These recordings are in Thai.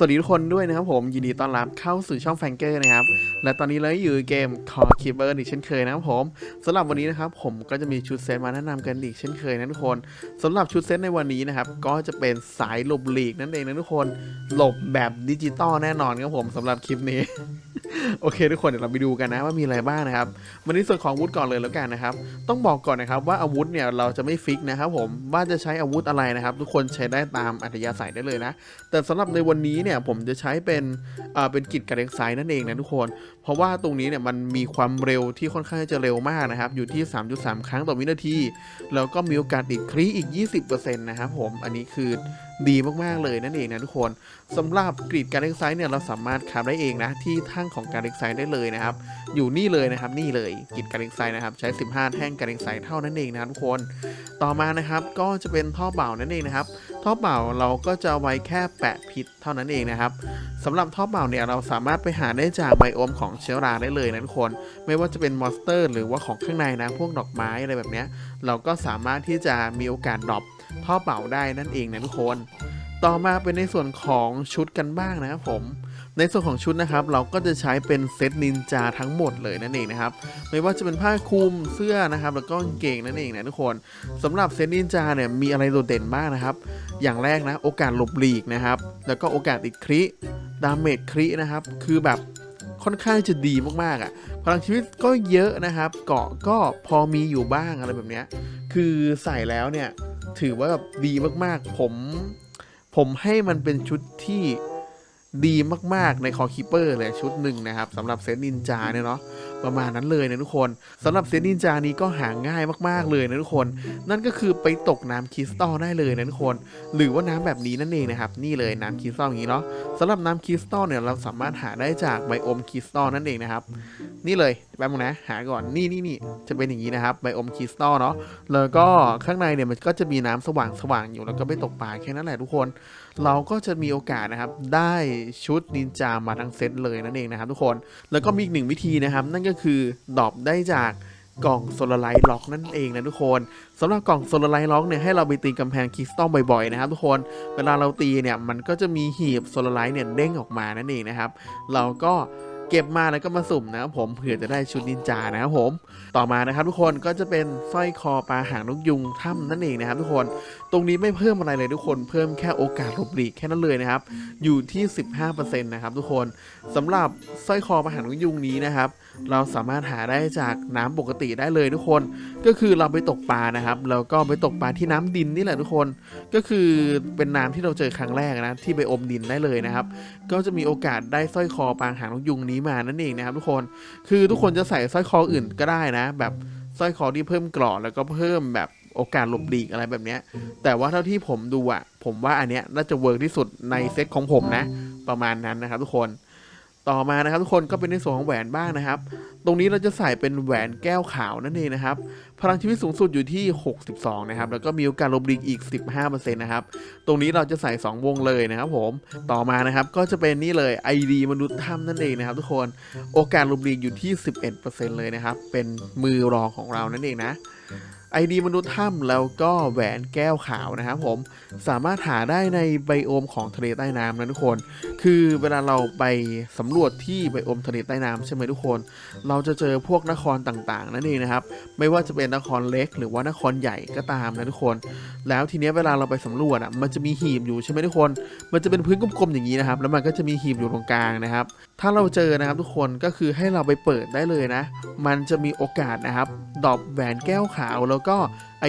สวัสดีทุกคนด้วยนะครับผม ยินดีต้อนรับเข้าสู่ช่องแฟงเกอร์นะครับ และตอนนี้เราอยู่เกมคอคิเบอร์อีกเช่นเคยนะครับผมสำหรับวันนี้นะครับผมก็จะมีชุดเซตมาแนะนำกันอีกเช่นเคยนะทุกคนสำหรับชุดเซตในวันนี้นะครับ ก็จะเป็นสายหลบหลีกนั่นเองนะทุกคนหลบแบบดิจิตอลแน่นอนครับผมสำหรับคลิปนี้ โอเคทุกคนเดี๋ยวเราไปดูกันนะว่ามีอะไรบ้างนะครับวันนี้ส่วนของอาวุธก่อนเลยแล้วกันนะครับ ต้องบอกก่อนนะครับว่าอาวุธเนี่ยเราจะไม่ฟิกนะครับผมว่าจะใช้อาวุธอะไรนะครับ ทุกคนใช้ได้ตามอัธยาศัยได้เลยนะ แต่สำหรับในวันนี้เนี่ยผมจะใช้เป็นเอ่อเป็นกิจการเล็กไซน์นั่นเองนะทุกคน เพราะว่าตรงนี้เนี่ยมันมีความเร็วที่ค่อนข้างจะเร็วมากนะครับ อยู่ที่ 3.3 ครั้งต่อวินาทีแล้วก็มีโอกาสติดคลีอีก 20%นะครับผมอันนี้คือ ดีมากๆเลยนั่นเองนะทุกคนสำหรับกรีดการเล็กไซน์เนี่ยเราสามารถคราฟได้เองนะที่ทั้งของการเล็กไซน์ได้เลยนะครับ อยู่นี่เลยนะครับนี่เลยกรีดการเล็กไซน์นะครับใช้ 15 แท่งการเล็กไซน์เท่านั้นเองนะทุกคน ต่อมานะครับก็จะเป็นท่อเป่านั่นเองนะครับท่อเป่าเราก็จะไว้แค่แปะพิษเท่านั้นเองนะครับสำหรับท่อเป่าเนี่ยเราสามารถไปหาได้จากไบโอมของเชื้อราได้เลยนะทุกคน ไม่ว่าจะเป็นมอนสเตอร์ หรือว่าของข้างในนะพวกดอกไม้อะไรแบบเนี้ยเราก็สามารถที่จะมีโอกาสดรอป ท่อเป่าได้นั่นเองนะทุกคน ต่อมาเป็นในส่วนของชุดกันบ้างนะครับผม ในส่วนของชุดนะครับ เราก็จะใช้เป็นเซตนินจาทั้งหมดเลยนั่นเองนะครับ ไม่ว่าจะเป็นผ้าคลุมเสื้อนะครับ แล้วก็กางเกงนั่นเองนะทุกคนสำหรับเซตนินจาเนี่ยมีอะไรโดดเด่นบ้างนะครับ อย่างแรกนะโอกาสหลบหลีกนะครับ แล้วก็โอกาสติดคริดาเมจครินะครับ คือแบบค่อนข้างจะดีมากๆอะ่ะ พลังชีวิตก็เยอะนะครับ เกาะก็พอมีอยู่บ้างอะไรแบบเนี้ย คือใส่แล้วเนี่ย ถือว่าแบบดีมากๆ ผม ผมให้มันเป็นชุดที่ดีมากๆในคอคิปเปอร์เลยชุดหนึ่งนะครับสำหรับเซนินจาเนี่ยเนาะประมาณนั้นเลยนะทุกคนสำหรับเซนินจานี้ก็หาง่ายมากๆเลยนะทุกคน นั่นก็คือไปตกน้ำคริสตัลได้เลยนะทุกคน หรือว่าน้ำแบบนี้นั่นเองนะครับ นี่เลยน้ำคริสตัลอย่างนี้เนาะสำหรับน้ำคริสตัลเนี่ยเราสามารถหาได้จากไบโอมคริสตัลนั่นเองนะครับ นี่เลย แป๊บนึงนะ หาก่อน นี่นี่นี่จะเป็นอย่างนี้นะครับ ไบโอมคริสตัลเนาะ แล้วก็ข้างในเนี่ยมันก็จะมีน้ำสว่างสว่างๆอยู่ แล้วก็ไปตกปลาแค่นั้นแหละทุกคน เราก็จะมีโอกาสนะครับ ได้ชุดนินจามาทั้งเซตเลยนั่นเองนะครับทุกคน แล้วก็มีอีกหนึ่งวิธีนะครับ นั่นก็คือดรอปได้จากกล่องโซลาไลท์ล็อกนั่นเองนะทุกคนสำหรับกล่องโซลาไลท์ล็อกเนี่ยให้เราไปตีกำแพงคริสตัลบ่อยๆนะครับทุกคนเวลาเราตีเนี่ยมันก็จะมีหีบโซลาไลท์เนี่ยเด้งออกมานั่นเองนะครับ เราก็ เก็บมาแล้วก็มาสุ่มนะครับผมเผื่อจะได้ชุดนินจานะครับผม ต่อมานะครับทุกคนก็จะเป็นสร้อยคอปลาหางนกยุงถ้ำนั่นเองนะครับทุกคน ตรงนี้ไม่เพิ่มอะไรเลยทุกคน เพิ่มแค่โอกาสหลบหลีกแค่นั้นเลยนะครับ อยู่ที่ 15%นะครับทุกคนสำหรับสร้อยคอปลาหางนกยุงนี้นะครับเราสามารถหาได้จากน้ำปกติได้เลยทุกคน ก็คือเราไปตกปลานะครับแล้วก็ไปตกปลาที่น้ำดินนี่แหละทุกคน ก็คือเป็นน้ำที่เราเจอครั้งแรกนะที่ไปอมดินได้เลยนะครับ ก็จะมีโอกาสได้สร้อยคอปลาหางนกยุงนี้มานั่นเองนะครับทุกคนคือทุกคนจะใส่สร้อยคออื่นก็ได้นะ แบบสร้อยคอที่เพิ่มกรอบแล้วก็เพิ่มแบบโอกาสหลบหลีกอะไรแบบเนี้ย แต่ว่าเท่าที่ผมดูอะผมว่าอันเนี้ยน่าจะเวิร์กที่สุดในเซตของผมนะ ประมาณนั้นนะครับทุกคน ต่อมานะครับทุกคนก็เป็นในส่วนของแหวนบ้างนะครับ ตรงนี้เราจะใส่เป็นแหวนแก้วขาวนั่นเองนะครับ พลังชีวิตสูงสุดอยู่ที่ 62 นะครับ แล้วก็มีโอกาสลบหลีกอีก 15%นะครับ ตรงนี้เราจะใส่ 2 วงเลยนะครับผม ต่อมานะครับก็จะเป็นนี่เลย ID มนุษย์ถ้ำนั่นเองนะครับ ทุกคน โอกาสลบหลีกอยู่ที่ 11%เลยนะครับ เป็นมือรองของเรานั่นเองนะ ID มนุษย์ถ้ำแล้วก็แหวนแก้วขาวนะครับผมสามารถหาได้ในไบโอมของทะเลใต้น้ำนะทุกคน คือเวลาเราไปสำรวจที่ไบโอมทะเลใต้น้ำใช่ไหมทุกคน เราจะเจอพวกนครต่างๆนั่นเองนะครับ ไม่ว่าจะเป็นนครเล็ก หรือว่านครใหญ่ก็ตามนะทุกคน แล้วทีเนี้ยเวลาเราไปสำรวจอะมันจะมีหีบอยู่ใช่ไหมทุกคน มันจะเป็นพื้นกลมๆอย่างนี้นะครับ แล้วมันก็จะมีหีบอยู่ตรงกลางนะครับ ถ้าเราเจอนะครับทุกคนก็คือให้เราไปเปิดได้เลยนะ มันจะมีโอกาสนะครับดอปแหวนแก้วขาวแล้วก็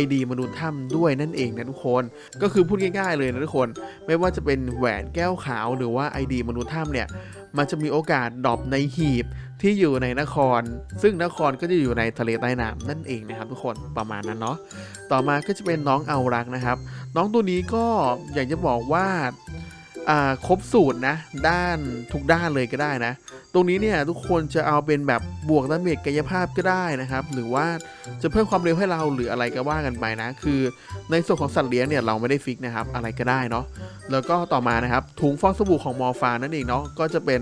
ID มนุษย์ถ้ำด้วยนั่นเองนะทุกคน ก็คือพูดง่ายๆเลยนะทุกคน ไม่ว่าจะเป็นแหวนแก้วขาวหรือว่า ID มนุษย์ถ้ำเนี่ย มันจะมีโอกาสดอปในหีบที่อยู่ในนคร ซึ่งนครก็จะอยู่ในทะเลใต้น้ำนั่นเองนะครับทุกคนประมาณนั้นเนาะ ต่อมาก็จะเป็นน้องเอารักนะครับ น้องตัวนี้ก็อยากจะบอกว่า ครบสูตรนะ ด้านทุกด้านเลยก็ได้นะ ตรงนี้เนี่ยทุกคนจะเอาเป็นแบบบวกดาเมจกายภาพก็ได้นะครับ หรือว่าจะเพิ่มความเร็วให้เราหรืออะไรก็ว่ากันไปนะ คือในส่วนของสัตว์เลี้ยงเนี่ยเราไม่ได้ฟิกนะครับ อะไรก็ได้เนาะแล้วก็ต่อมานะครับถุงฟองสบู่ของมอร์ฟานั่นเองเนาะก็จะเป็น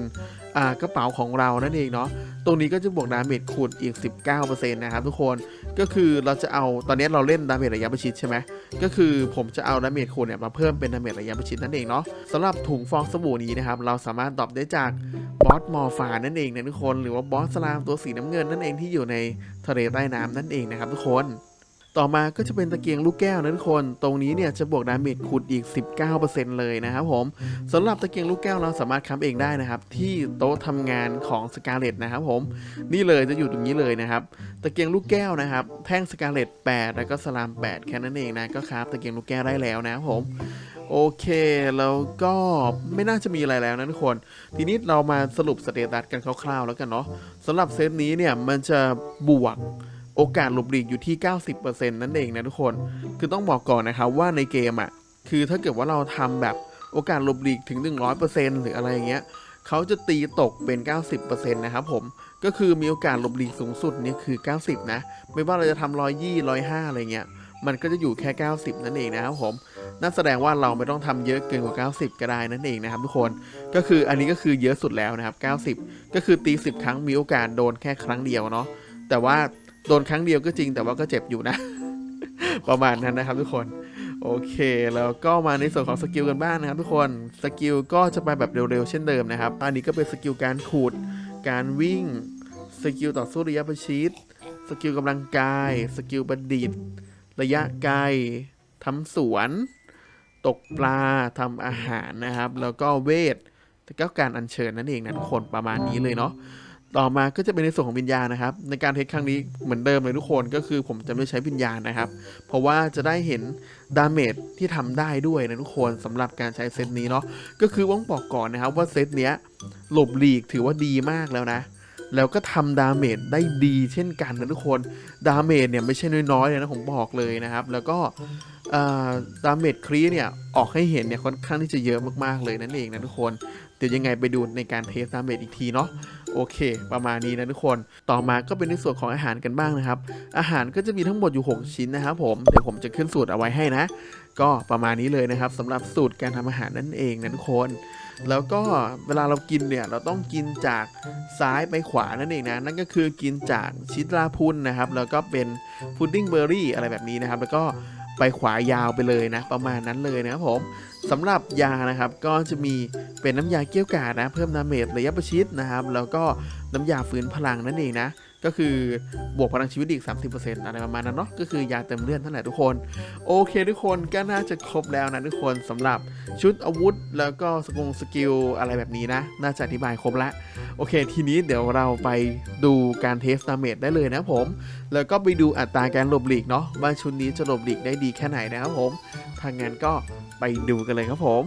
กระเป๋าของเรานั่นเองเนาะตรงนี้ก็จะบวกดาเมจคูณอีก 19%นะครับทุกคนก็คือเราจะเอาตอนนี้เราเล่นดาเมจระยะประชิดใช่ไหมก็คือผมจะเอาดาเมจคูณเนี่ยมาเพิ่มเป็นดาเมจระยะประชิดนั่นเองเนาะสำหรับถุงฟองสบู่นี้นะครับเราสามารถดรอปได้จากบอสมอฟานั่นเองนะทุกคน หรือว่าบอสสลามตัวสีน้ำเงินนั่นเองที่อยู่ในทะเลใต้น้ำนั่นเองนะครับทุกคน ต่อมาก็จะเป็นตะเกียงลูกแก้วนะทุกคน ตรงนี้เนี่ยจะบวกดาเมจคูณอีก 19%เลยนะครับผมสำหรับตะเกียงลูกแก้วเราสามารถค้ำเองได้นะครับ ที่โต๊ะทำงานของสกาเลตนะครับผมนี่เลยจะอยู่ตรงนี้เลยนะครับ ตะเกียงลูกแก้วนะครับ แท่งสกาเลต8 แล้วก็สลาม 8 แค่นั้นเองนะก็ครับตะเกียงลูกแก้วได้แล้วนะครับผมโอเค แล้วก็ไม่น่าจะมีอะไรแล้วนะทุกคน ทีนี้เรามาสรุปสเตตัสกันคร่าวๆแล้วกันเนาะสำหรับเซตนี้เนี่ยมันจะบวก โอกาสหลบหลีกอยู่ที่ 90%นั่นเองนะทุกคน คือต้องบอกก่อนนะครับว่าในเกมอะ คือถ้าเกิดว่าเราทำแบบโอกาสหลบหลีกถึง 100%หรืออะไรอย่างเงี้ยเขาจะตีตกเป็น 90%นะครับผม ก็คือมีโอกาสหลบหลีกสูงสุดเนี่ยคือ 90 นะ ไม่ว่าเราจะทำร้อยยี่ร้อยห้าอะไรเงี้ย มันก็จะอยู่แค่ 90 นั่นเองนะครับผม นั่นแสดงว่าเราไม่ต้องทำเยอะเกินกว่า 90 ก็ได้นั่นเองนะครับทุกคน ก็คืออันนี้ก็คือเยอะสุดแล้วนะครับ 90 ก็คือตี 10 ครั้งมีโอกาสโดนแค่ครั้งเดียวเนาะ แต่ว่า โดนครั้งเดียวก็จริงแต่ว่าก็เจ็บอยู่นะ ประมาณนั้นนะครับทุกคน โอเค แล้วก็มาในส่วนของสกิลกันบ้างนะครับทุกคนสกิลก็จะไปแบบเร็วๆเช่นเดิมนะครับ อันนี้ก็เป็นสกิลการขูด การวิ่งสกิลต่อสู้ระยะประชิดสกิลกำลังกาย สกิลประดิษฐ์ ระยะไกลทำสวน ตกปลาทำอาหารนะครับ แล้วก็เวทแล้วก็การอัญเชิญนั่นเองนะทุกคนประมาณนี้เลยเนาะ ต่อมาก็จะเป็นในส่วนของวิญญาณนะครับ ในการเทสครั้งนี้เหมือนเดิมเลยทุกคนก็คือผมจะไม่ใช้วิญญาณนะครับ เพราะว่าจะได้เห็นดาเมจที่ทำได้ด้วยนะทุกคนสำหรับการใช้เซตนี้เนาะก็คือต้องบอกก่อนนะครับว่าเซตเนี้ยหลบหลีกถือว่าดีมากแล้วนะ แล้วก็ทำดาเมจได้ดีเช่นกันนะทุกคนดาเมจเนี่ยไม่ใช่น้อยๆเลยนะผมบอกเลยนะครับ แล้วก็ ดาเมจครีเนี่ย ออกให้เห็นเนี่ยค่อนข้างที่จะเยอะมากๆเลยนั่นเองนะทุกคน เดี๋ยวยังไงไปดูในการเทสดาเมจอีกทีเนาะโอเค ประมาณนี้นะทุกคนต่อมาก็เป็นในส่วนของอาหารกันบ้างนะครับ อาหารก็จะมีทั้งหมดอยู่ 6 ชิ้นนะครับผมเดี๋ยวผมจะขึ้นสูตรเอาไว้ให้นะ ก็ประมาณนี้เลยนะครับสำหรับสูตรการทำอาหารนั่นเองนะทุกคน แล้วก็เวลาเรากินเนี่ยเราต้องกินจากซ้ายไปขวานั่นเองนะนั่นก็คือกินจากชิตราพุนนะครับแล้วก็เป็นพุดดิ้งเบอร์รี่อะไรแบบนี้นะครับ แล้วก็ ไปขวายาวไปเลยนะ ประมาณนั้นเลยนะครับผมสำหรับยานะครับก็จะมีเป็นน้ำยาเกี้ยวกาดนะ เพิ่มนาเมจระยะประชิดนะครับ แล้วก็น้ำยาฟื้นพลังนั่นเองนะ ก็คือบวกพลังชีวิตอีก 30%อะไรประมาณนั้นเนาะก็คือยาเติมเลือดนั่นแหละทุกคน โอเคทุกคนก็น่าจะครบแล้วนะทุกคนสำหรับชุดอาวุธ แล้วก็สกงสกิลอะไรแบบนี้นะ น่าจะอธิบายครบละโอเค ทีนี้เดี๋ยวเราไปดูการเทสดาเมจได้เลยนะผม แล้วก็ไปดูอัตราการหลบหลีกเนาะว่าชุดนี้จะหลบหลีกได้ดีแค่ไหนนะครับผมทางงานก็ไปดูกันเลยครับผม